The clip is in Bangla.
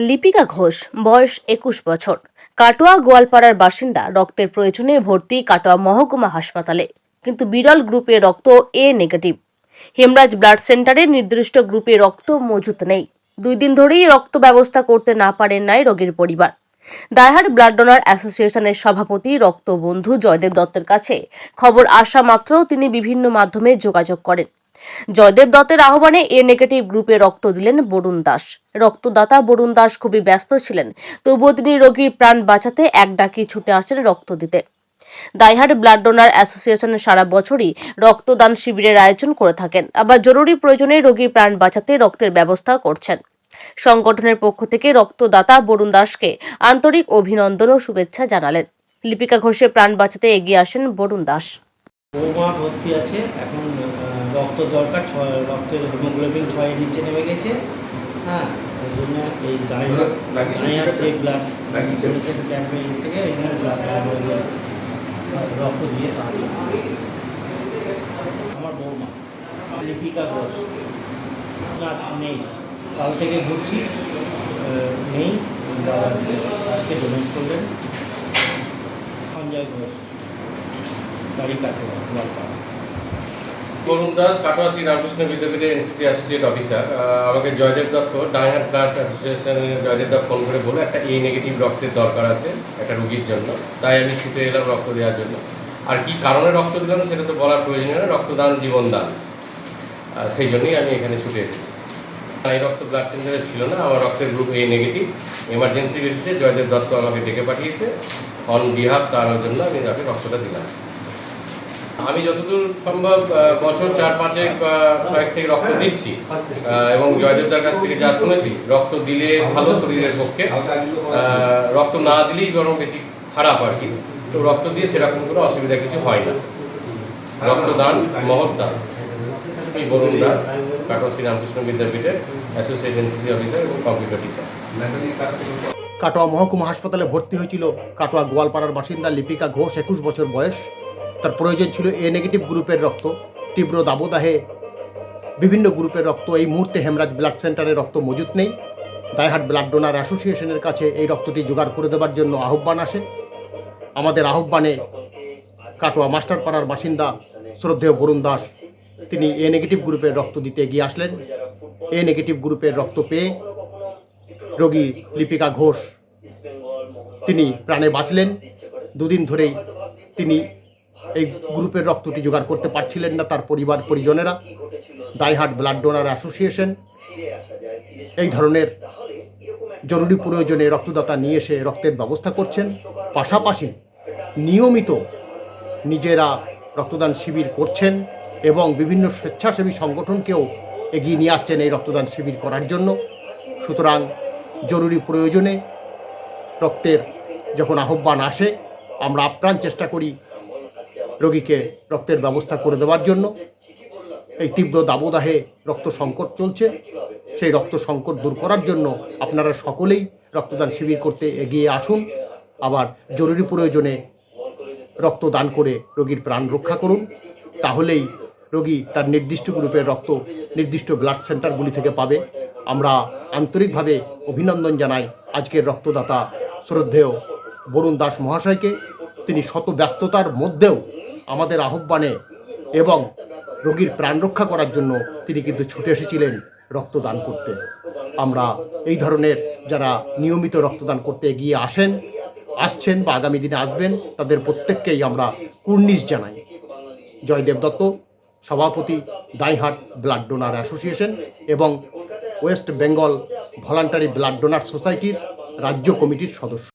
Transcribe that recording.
লিপিকা ঘোষ, বয়স একুশ বছর। কাটোয়া গোয়ালপাড়ার বাসিন্দা, রক্তের প্রয়োজনে ভর্তি কাটোয়া মহকুমা হাসপাতালে। কিন্তু বিরল গ্রুপে রক্ত এ নেগেটিভ। হেমরাজ ব্লাড সেন্টারে নির্দিষ্ট গ্রুপে রক্ত মজুত নেই। দুই দিন ধরেই রক্ত ব্যবস্থা করতে না পারেন নাই রোগীর পরিবার। দায়হার ব্লাড ডোনার অ্যাসোসিয়েশনের সভাপতি, রক্তবন্ধু জয়দেব দত্তের কাছে খবর আসা মাত্র তিনি বিভিন্ন মাধ্যমে যোগাযোগ করেন। জয়দেব দত্তের আহ্বানে এ নেগেটিভ গ্রুপে রক্ত দিলেন বরুণ দাস। রক্তদাতা বরুণ দাস খুবই ব্যস্ত ছিলেন, তবুও তিনি রোগীর প্রাণ বাঁচাতে এক ডাকি ছুটে আসেন রক্ত দিতে। দাইহাট ব্লাড ডোনার অ্যাসোসিয়েশন সারা বছরই রক্তদান শিবিরের আয়োজন করে থাকেন, আবার জরুরি প্রয়োজনে রোগীর প্রাণ বাঁচাতে রক্তের ব্যবস্থা করছেন। সংগঠনের পক্ষ থেকে রক্তদাতা বরুণ দাসকে আন্তরিক অভিনন্দন ও শুভেচ্ছা জানালেন। লিপিকা ঘোষের প্রাণ বাঁচাতে এগিয়ে আসেন বরুণ দাস। আছে, এখন রক্ত দরকার ছয় রক্তের হিমোগ্লোবিন ছয়ের নিচে নেমে গেছে। হ্যাঁ ওই জন্য এই যে ব্লাড। করেছে থেকে এখানে রক্ত দিয়ে সাহায্য করে। আমার বৌমা লিপিকা ঘোষ। না নেই। কাল থেকে ঘুরছি নেই। আজকে ডোনেট করলেন। সঞ্জয় ঘোষ বাড়ি কাটোয়া বরুণ দাস, কাটোয়া রামকৃষ্ণ বিদ্যাপীঠের এনসিসি অ্যাসোসিয়েট অফিসার। আমাকে জয়দেব দত্ত, ডাইহার্ট ব্লাড অ্যাসোসিয়েশনের জয়দেব দত্ত ফোন করে বলে, একটা এ নেগেটিভ রক্তের দরকার আছে, একটা রুগীর জন্য। তাই আমি ছুটে এলাম রক্ত দেওয়ার জন্য। আর কি কারণে রক্ত দিলাম সেটা তো বলার প্রয়োজন নেই, রক্তদান জীবনদান সেই জন্যই আমি এখানে ছুটে এসেছি। এই রক্ত ব্লাড সেন্টারে ছিল না, আমার রক্তের গ্রুপ এ নেগেটিভ এমার্জেন্সি বেসিসে জয়দেব দত্ত আমাকে ডেকে পাঠিয়েছে। অন বিহাফ তার জন্য আমি তাকে রক্তটা দিলাম। আমি যতদূর সম্ভব বছর চার পাঁচেক বা ছয়েক থেকে রক্ত দিচ্ছি। এবং জয়দেবদার কাছ থেকে যা শুনেছি, রক্ত দিলে ভালো শরীরের পক্ষে। রক্ত না দিলেই বরং বেশি খারাপ আর কি। তো রক্ত দিয়ে সেরকম কোনো অসুবিধা কিছু হয় না। রক্তদান মহৎ দান আমি বরুণ দাস কাটোয়া শ্রীরামকৃষ্ণ বিদ্যাপীঠের অ্যাসোসিয়েট এনসিসি অফিসার এবং কম্পিউটার টিচার কাটোয়া মহকুমা হাসপাতালে ভর্তি হয়েছিল কাটোয়া গোয়ালপাড়ার বাসিন্দা লিপিকা ঘোষ একুশ বছর বয়স। তার প্রয়োজন ছিল এ নেগেটিভ গ্রুপের রক্ত, তীব্র দাবদাহে বিভিন্ন গ্রুপের রক্ত। এই মুহূর্তে হেমরাজ ব্লাড সেন্টারে রক্ত মজুত নেই। দায়হাট ব্লাড ডোনার অ্যাসোসিয়েশনের কাছে এই রক্তটি জোগাড় করে দেওয়ার জন্য আহ্বান আসে। আমাদের আহ্বানে কাটোয়া মাস্টারপাড়ার বাসিন্দা শ্রদ্ধেয় বরুণ দাস, তিনি এ নেগেটিভ গ্রুপের রক্ত দিতে এগিয়ে আসলেন। এ নেগেটিভ গ্রুপের রক্ত পেয়ে রোগী লিপিকা ঘোষ, তিনি প্রাণে বাঁচলেন। দুদিন ধরেই তিনি এই গ্রুপের রক্তটি জোগাড় করতে পারছিলেন না তার পরিবার পরিজনেরা। দাইহাট ব্লাড ডোনার অ্যাসোসিয়েশন এই ধরনের জরুরি প্রয়োজনে রক্তদাতা নিয়ে এসে রক্তের ব্যবস্থা করছেন। পাশাপাশি নিয়মিত নিজেরা রক্তদান শিবির করছেন এবং বিভিন্ন স্বেচ্ছাসেবী সংগঠনকেও এগিয়ে নিয়ে আসছেন এই রক্তদান শিবির করার জন্য। সুতরাং জরুরি প্রয়োজনে রক্তের যখন আহ্বান আসে, আমরা আপ্রাণ চেষ্টা করি রোগীকে রক্তের ব্যবস্থা করে দেওয়ার জন্য এই তীব্র দাবদাহে রক্ত সংকট চলছে। সেই রক্ত সংকট দূর করার জন্য আপনারা সকলেই রক্তদান শিবির করতে এগিয়ে আসুন। আবার জরুরি প্রয়োজনে রক্তদান করে রোগীর প্রাণ রক্ষা করুন। তাহলেই রোগী তার নির্দিষ্ট গ্রুপের রক্ত নির্দিষ্ট ব্লাড সেন্টারগুলি থেকে পাবে। আমরা আন্তরিকভাবে অভিনন্দন জানাই আজকের রক্তদাতা শ্রদ্ধেয় বরুণ দাস মহাশয়কে। তিনি শত ব্যস্ততার মধ্যেও আমাদের আহ্বানে এবং রোগীর প্রাণ রক্ষা করার জন্য তিনি কিন্তু ছুটে এসেছিলেন রক্তদান করতে। আমরা এই ধরনের যারা নিয়মিত রক্তদান করতে এগিয়ে আসেন, আসছেন বা আগামী দিনে আসবেন, তাদের প্রত্যেককেই আমরা কুর্নিশ জানাই। জয়দেব দত্ত, সভাপতি দাইহাট ব্লাড ডোনার অ্যাসোসিয়েশন এবং West Bengal voluntary blood donor সোসাইটির রাজ্য কমিটির সদস্য।